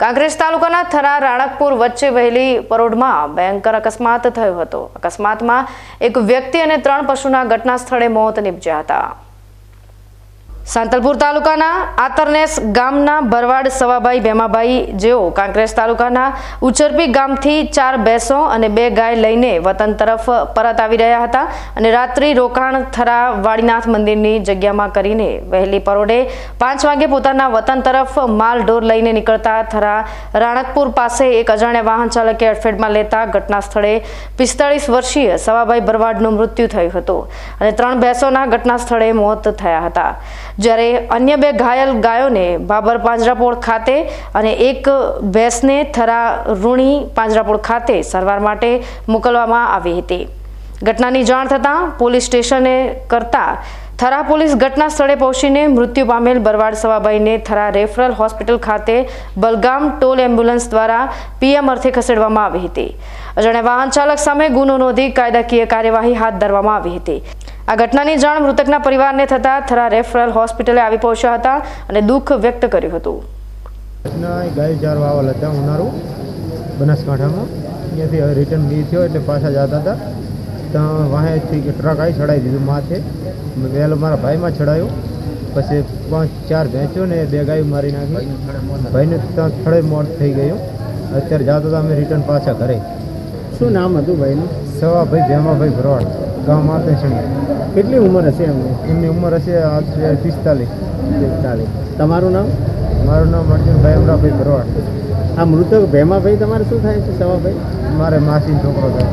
કાંકરેજ તાલુકાના થરા રાણકપુર વચ્ચે વહેલી પરોઢમાં ભયંકર અકસ્માત થયો હતો. અકસ્માતમાં એક વ્યક્તિ અને ત્રણ પશુના ઘટના સ્થળે મોત નીપજ્યા હતા. સાંતલપુર તાલુકાના આતરનેસ ગામના ભરવાડ સવાભાઈ ભેમાભાઈ, જેઓ કાંકરેજ તાલુકાના ઉચરપી ગામથી ચાર ભેંસો અને બે ગાય લઈને વતન તરફ પરત આવી રહ્યા હતા અને રાત્રિ રોકાણ થરા વાડીનાથ મંદિરની જગ્યામાં કરીને વહેલી પરોઢે પાંચ વાગે પોતાના વતન તરફ માલ ઢોર લઈને નીકળતા થરા રાણકપુર પાસે એક અજાણ્યા વાહન ચાલકે અડફેટમાં લેતા ઘટના સ્થળે પિસ્તાળીસ વર્ષીય સવાભાઈ ભરવાડનું મૃત્યુ થયું હતું અને ત્રણ ભેંસોના ઘટના સ્થળે મોત થયા હતા. જ્યારે અન્ય બે ઘાયલ ગાયોને બાબર પાંજરાપોળ ખાતે અને એક ભેંસને થરા રૂણી પાંજરાપોળ ખાતે સારવાર માટે મોકલવામાં આવી હતી. ઘટનાની જાણ થતાં પોલીસ સ્ટેશને કરતા થરા પોલીસ ઘટના સ્થળે પહોંચીને મૃત્યુ પામેલ બરવાડ સવાભાઈને થરા રેફરલ હોસ્પિટલ ખાતે બલગામ ટોલ એમ્બ્યુલન્સ દ્વારા પીએમ અર્થે ખસેડવામાં આવી હતી. અજાણ્યા વાહન ચાલક સામે ગુનો નોંધી કાયદાકીય કાર્યવાહી હાથ ધરવામાં આવી હતી. આ ઘટનાની જાણ મૃતકના પરિવારને થતાં થરા રેફરલ હોસ્પિટલે આવી પહોંચ્યા હતા અને દુઃખ વ્યક્ત કર્યું હતું. ઘટના ગાય ચાર વાવલ હતા ઉનાળું બનાસકાંઠામાં. અહીંયાથી હવે રિટર્ન બી થયો એટલે પાછા જતા હતા. ત્યાં વાહેથી ટ્રક આવી ચડાવી દીધું માથે. પહેલો મારા ભાઈમાં ચડાયું. પછી પાંચ ચાર ભેંસો ને બે ગાયો મારી નાખી. ભાઈને ત્યાં સ્થળે મોત થઈ ગયું. અત્યારે જતા હતા અમે રિટર્ન પાછા ઘરે. શું નામ હતું ભાઈનું? સવાભાઈ ભેમાભાઈ ભરવાડ. ગામ છે. કેટલી ઉંમર હશે એમની? એમની ઉંમર હશે આશરે પિસ્તાલીસ. પિસ્તાલીસ. તમારું નામ? મારું નામ અર્જુનભાઈ અમરાભાઈ ભરવાડ. આ મૃતક ભેમાભાઈ તમારે શું થાય છે? સવાભાઈ? મારે માસી છોકરો થાય